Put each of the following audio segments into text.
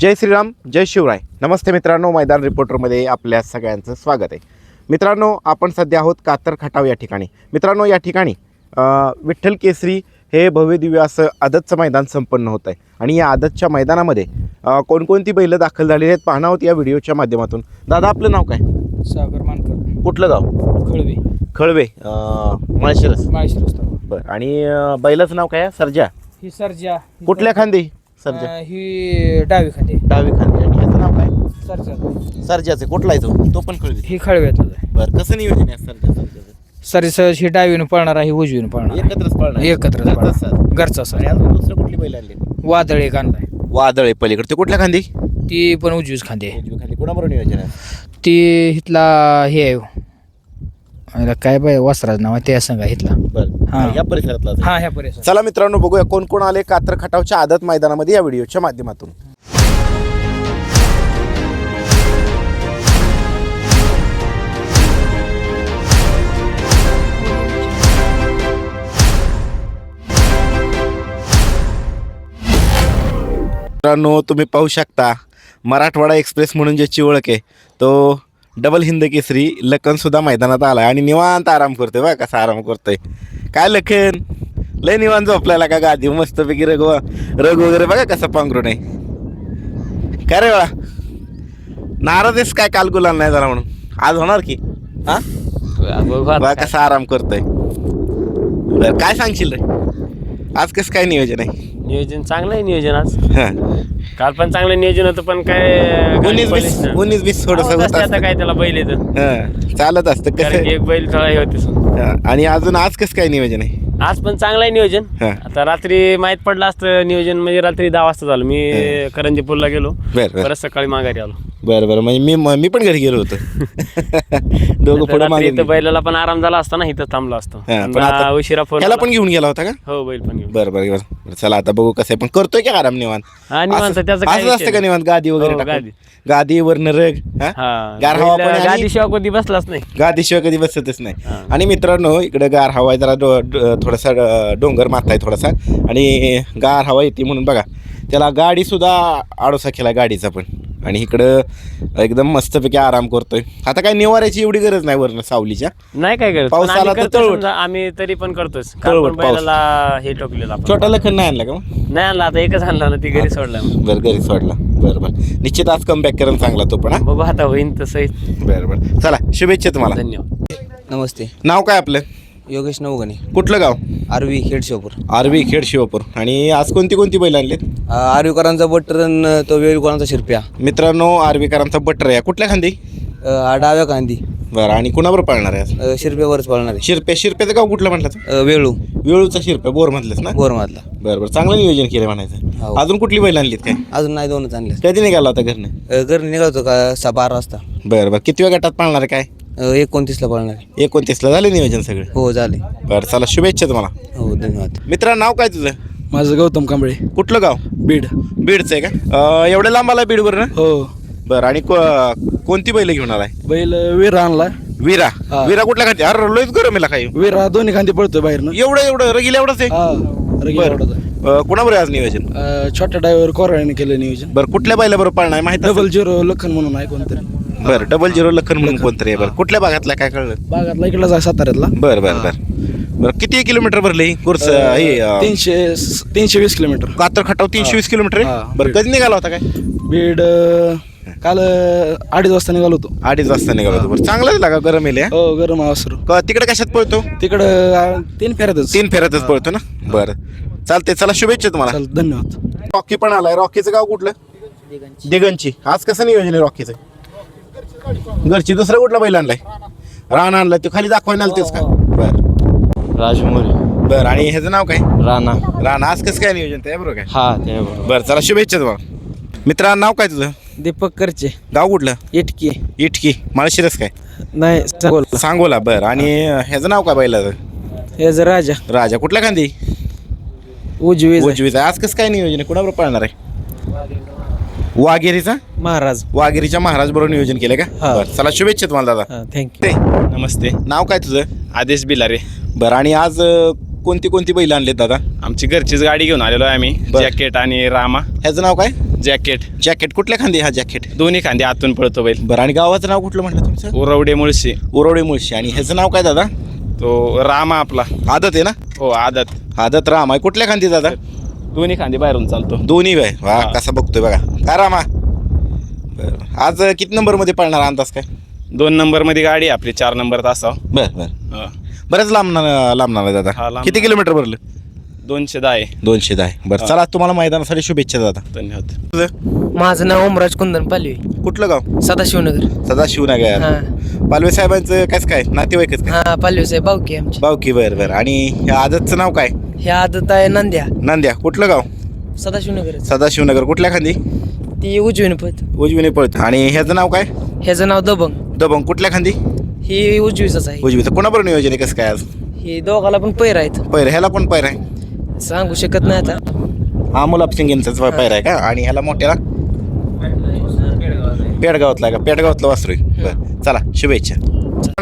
जय श्रीराम जय शिवराय. नमस्ते मित्रांनो मैदान रिपोर्टरमध्ये आपल्या सगळ्यांचं स्वागत आहे. मित्रांनो आपण सध्या आहोत कातर खटाव या ठिकाणी. मित्रांनो या ठिकाणी विठ्ठल केसरी हे भव्य दिव्य असं आदतचं मैदान संपन्न होत आहे. आणि या आदतच्या मैदानामध्ये कोणकोणती बैलं दाखल झालेली आहेत पाहणं आहोत या व्हिडिओच्या माध्यमातून. दादा आपलं नाव काय? सागर मानकर. कुठलं गाव? खळवे. खळवे. माळशिरस. माळशी रस्ता बरं. आणि बैलाचं नाव काय आहे? सर्जा. ही सर्जा. कुठल्या. खांदी? सर्जा अं, ही डावी खाते डावी खांदी. आणि ह्याचं नाव काय? सर्जा. सर्जाचं. कुठला आहे तो? तो पण खळवे ही खळव्यातलं आहे. बरं कसं नियोजन आहे सर्जा सर्जाचं? सरस ही डावीनं पळणार आहे उजवीनं पळणार आहे. एकत्रच पळणार एकत्र घरचाच साज. घरचा आणि सर अजून दुसरं कुठली बैल आणली? वादळ एक आणलाय वादळ आहे पलीकडे. ते कुठल्या खांदी? ती पण उजवीच खांदी आहे. उजवी खांदी. कोणाबरोबर नियोजन आहे? ती इथला हे आहे. याला काय बाय वस्त्राज नाव आहे त्या संघा इथला बरं. हां. या परिसरातला. हा ह्या परिसर चला मित्रांनो बघूया कोण कोण आले कात्र खटावच्या आदत मैदानामध्ये या व्हिडिओच्या माध्यमातून मित्रांनो तुम्ही पाहू शकता मराठवाडा एक्सप्रेस म्हणून ज्याची ओळख आहे तो डबल हिंद केसरी लखन सुद्धा मैदानात आला आणि निवांत आराम करतोय बघा कसा आराम करतोय काय लखन? लय निवांत झोपल्याला का गादी? मस्तपैकी रग रग वगैरे बघा कसं पांघरून आहे. काय रे बाळा? नाराज काय? काल गुलाल नाही झाला म्हणून. आज होणार की? हा? बघा कसा आराम करतोय. काय सांगशील रे? आज कसं काय नियोजन आहे? नियोजन चांगलं आहे नियोजन आज. हा. काल पण चांगलं नियोजन होतं पण काय उन्नीस बीस उन्नीस बीस थोडस आवाज होत असते आता काय त्याला बैल येतं? हा, चालत असतं. कारण की कसं एक बैल थोडा हे होते हा, आणि अजून आज कसं काय नियोजन आहे? आज पण चांगलं आहे नियोजन. हा. आता रात्री माहीत पडलं असतं नियोजन म्हणजे रात्री दहा वाजता झालं. मी करंजीपूरला गेलो. बरं बरं. परत सकाळी माघारी आलो. बरं बरं. म्हणजे मी म- मी पण घरी गेलो होतो. दोघं पुढे रात्री मागे इथं बैलाला पण आराम झाला असता ना इथं थांबलो असतो. पण आता- उशिरा फोन त्याला. पण घेऊन गेला होता का? हो बैल पण घेऊन बरं बरं बरं बरं. चला आता बघू कसं आहे. पण करतोय की आराम निवांत? हा, निवांत, असं- त्याचं काय असंच विषय असतं का नाही. निवांत? गादी वगैरे हो, टाकून? गादी. गादीवर रग हा? हा गार हवा बैल पण आणि- गादीशिवाय कधी बसलाच नाही. गादीशिवाय कधी बसतच नाही. आणि मित्रांनो इकडे गार हवा आहे. जरा डो- डो- थोडासा डोंगर माथा आहे थोडासा. आणि गार हवा येते म्हणून बघा. त्याला गाडी सुद्धा आडोसा केला गाडीचा पण. आणि इकडं एकदम मस्तपैकी आराम करतोय. आता काय निवाऱ्याची एवढी गरज नाही वरनं सावलीच्या. नाही काय करत पाऊस पण आम्ही आला तर करतो तळवट. समजा, आम्ही तरी पण करतोच काल तळवट पण पाऊस. बैलाला हे टोकलेलं आपण. छोटा लखन नाही आणला का मग? नाही आणला आता एकच आणला ना ती घरी सोडला. बरं घरी सोडला. बरं बरं. निश्चित आज कमबॅक करून चांगला तो पण हा. बघू आता होईन तसं बरं बरं. चला शुभेच्छा तुम्हाला. धन्यवाद. नमस्ते. नाव काय आपलं? योगेश नवगणे कुठलं गाव? आरवी खेडशिवपूर. आरवी खेड शिवपूर आणि आज कोणती कोणती बैल आणलीत? आरवीकरांचा बटरन तो वेळकोणाचा शिरप्या. मित्रांनो आरवीकरांचा बटर आहे. कुठल्या खांदी? अ, हा डाव्या कांदी बरं आणि कुणाबरोबर पाळणार आहे आज? अ, शिरप्यावरच पळणार आहे. शिरप्या शिरप्याचं गाव कुठलं म्हटलं अ, वेळू. वेळूचा शिरप्या बोर म्हटलंस ना? गोरमातला बरं बरं चांगलं नियोजन केलं म्हणायचं. हो. अजून कुठली बैल आणलीत काय? अजून नाही दोनच आणले कधी निघाला होता घरनं? घरी निघालतो का सा बारा वाजता. बरं बरं किती वेळ गटात पाळणार आहे काय? अ, एकोणतीसला पळणार आहे. एकोणतीसला झाले नियोजन सगळे? हो झाले. बरं चला शुभेच्छा तुम्हाला. हो धन्यवाद. मित्रा नाव काय तुझं? माझं गौतम कांबळे. कुठलं गाव? बीड. बीडचं आहे का? अं, एवढ्या लांब आला बीडवर ना हो. बरं आणि को- कोणती बैल घेऊन आलाय? बैल वीर आणला. विरा. हा. विरा कुठल्या खाती अरे लयच गरम आहे काही. वीर दोन्ही खांदी पळतोय बाहेरनं. एवढं एवढं रगील एवढंच आहे? हा बरं. आहे. अं, कुणाबरोबर आहे आज नियोजन? अं, छोट्या ड्रायव्हर कोराळ्याने केलं नियोजन. बरं कुठल्या बैला बरोबर पाळणार माहिती डबल झिरो लखन म्हणून आहे कोणतरी. बरं डबल झिरो लखन म्हणून कोणतरी आहे बरं. कुठल्या भागातला काय कळलं? बागातला इकडलाच आहे साताऱ्यातला. बरं बरं बरं. बरं किती किलोमीटर भरले ही? कोर्स हे अं, तीनशे तीनशे वीस किलोमीटर. कातर खटाव तीनशे वीस किलोमीटर हा. आहे बरं कधी निघाला होता काय? बीड अं, काल अं, अडीच वाजता निघालो होतो. अडीच वाजता निघाला होता. बरं चांगलाच लागा गरम येईल हो गरम वासरू तिकडे कशात पळतो? तिकडं अं, तीन फेऱ्यातच. तीन फेऱ्यातच पळतो ना? बरं. चालते चला शुभेच्छा तुम्हाला. चल धन्यवाद. रॉकी पण आलाय. रॉकीचं गाव कुठलं? दिगंची. आज कसं नियोजन आहे रॉकीचं? घरची. दुसरा कुठला बैल आणलाय? रान आणलाय. तो खाली दाखवायला आलतेच का? बर. राजमोरी बर आणि ह्याचं नाव काय? राणा. रान आज कसं काय नियोजन? ते बरोबर काय? हा ते बरोबर. बरं चला शुभेच्छा तुम्हाला. मित्रा नाव काय तुझं? दीपक करचे. गाव कुठलं? इटकी. इटकी. माळशिरस काय? नाही बोल सांगोला बरं. आणि ह्याचं नाव काय बैलाचं? हे जर राजा. राजा. कुठल्या खांदी? उजवी उजवीचं. आज कसं काय नियोजन आहे? कुणाबरोबर पाळणार आहे? वाघेरीचा? महाराज. वाघेरीच्या महाराज बरोबर नियोजन केलं का? हा. बरं चला शुभेच्छा तुम्हाला दादा. थँक्यू ते. नमस्ते. नाव काय तुझं? आदेश बिलारे. बरं आणि आज अं, कोणती कोणती बैल आणलेत दादा? आमची घरचीच गाडी घेऊन आलेलो आहे आम्ही बर. जॅकेट आणि रामा. ह्याचं नाव काय? जॅकेट. जॅकेट. कुठल्या खांदी हा जॅकेट? दोन्ही खांदे आतून पळतो बैल. बरं आणि गावाचं नाव कुठलं म्हटलं तुमचं? उरवडे मुळशी. उरवडे मुळशी. आणि ह्याचं नाव काय दादा? तो रामा आपला. आदत आहे ना? हो आदत. आदत राम आहे. कुठल्या खांदी दादा? दोन्ही खांदे बाहेरून चालतो. दोन्ही वय वा हा. कसा बघतोय बघा. काय रामा बरं. आज किती नंबरमध्ये पळणार अंदाज काय? दोन नंबरमध्ये गाडी आहे आपली चार नंबर तासाव. बरं बरं. बरंच लांबणार लांबणार आहे हा, दादा लांब. किती किलोमीटर भरलं? दोनशे दहा आहे. दोनशे दहा आहे. बरं चला तुम्हाला मैदानासाठी शुभेच्छा दादा. धन्यवाद. तुझं? माझं नाव ओमराज कुंदन पालवी. कुठलं गाव? सदाशिवनगर. सदाशिवनगर. हा. पालवे साहेबांचं कायच काय? नातेवाईकच काय हा पालवी साहेब बावकी आमची. बावकी बरं बरं. आणि ह्या आदतचं नाव काय? हे आदत आहे नांद्या. नांद्या. कुठलं गाव? सदाशिवनगर सदाशिवनगर. कुठल्या खांदी? ती उजवीने पळत. उजवीने पळत. आणि ह्याचं नाव काय? ह्याचं नाव दबंग. दबंग. कुठल्या खांदी? ही उजवीच आहे. उजवीचं. कोणाबरोबर नियोजन आहे? कसं काय आज? ही दोघाला पण पैर आहेत. पैर. ह्याला पण पैर आहे? सांगू शकत नाही आता. अमोल अपसिंग यांचाच पैर आहे का? आणि ह्याला मोठ्याला? पेडगावातला आहे का? पेडगावातला वासरू आहे. बरं. चला शुभेच्छा.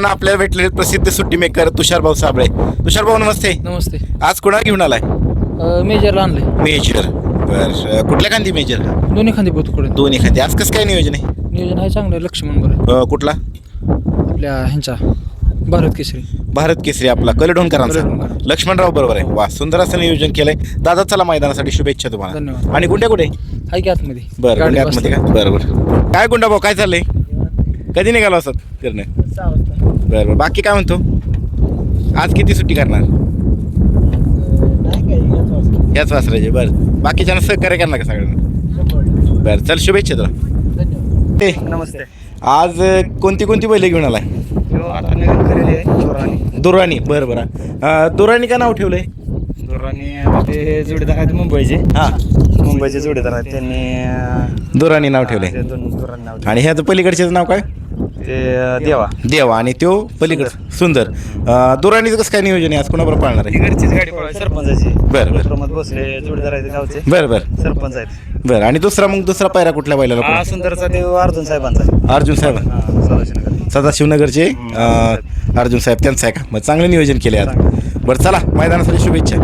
आपल्याला भेटलेले प्रसिद्ध सुट्टी मेकर तुषार भाऊ साबळे. तुषार भाऊ नमस्ते. नमस्ते. आज कुणाला घेऊन आलाय? मेजरला आणले मेजर. बर. कुठल्या खांदी मेजर दोन्ही खांदी पोतकडे. दोन्ही खांदी. आज कसं काय नियोजन आहे? नियोजन आहे चांगलं लक्ष्मण बरं. अं, कुठला? आपल्या ह्यांचा भारत केसरी. भारत केसरी आपला कलडोणकरांचा. कलडोणकर. लक्ष्मणराव बरोबर आहे. वा सुंदर असं नियोजन केलंय. दादा चला मैदानासाठी शुभेच्छा तुम्हाला. धन्यवाद. आणि कुठे कुठे? आहे की आतमध्ये. बरं गाडी गुंड्यात मध्ये का? बरं बरं. काय गुंडा भाऊ काय चाललंय? कधी निघालो असत फिरणे बरं बरं. बाकी काय म्हणतो? आज किती सुट्टी करणार? याच वासराचे बरं. बाकीच्या सहकार्य करणार का सगळ्यांना? बरं चल शुभेच्छा तुला. ते नमस्ते. आज कोणती कोणती बैल घेऊन आलाय? आता नवीन खरेदी आहे दुराणी बरं. बरं दुराणी का नाव ठेवलंय? चोराणी ते जोडीदार आहेत मुंबईचे. हां. मुंबईचे जोडीदार आहेत. त्यांनी दुराणी नाव ठेवलंय. नाव आणि ह्याचं पलीकडच्याचं नाव काय? ठेवलं. ते देवा. देवा आणि त्यो पलीकड सुंदर. दुराणीचं कसं काय नियोजन आहे? आज कोणाबरोबर पाळणार आहे? घरचीच गाडी पळवायची सरपंचाची. बरं बरं. प्रमोद भोसले जोडीदार आहेत गावचे. बरं बरं. सरपंच आहेत. बरं आणि दुसरा मग दुसरा पायरा कुठल्या बैलाला हा? सुंदरचा देव अर्जुन साहेबांचा. आहे. अर्जुन साहेब. हा, सदाशिवनगर. सदाशिवनगरचे? अं, अर्जुन साहेब. त्यांचं आहे का? मग चांगलं नियोजन केले आज. बरं चला मैदानासाठी शुभेच्छा.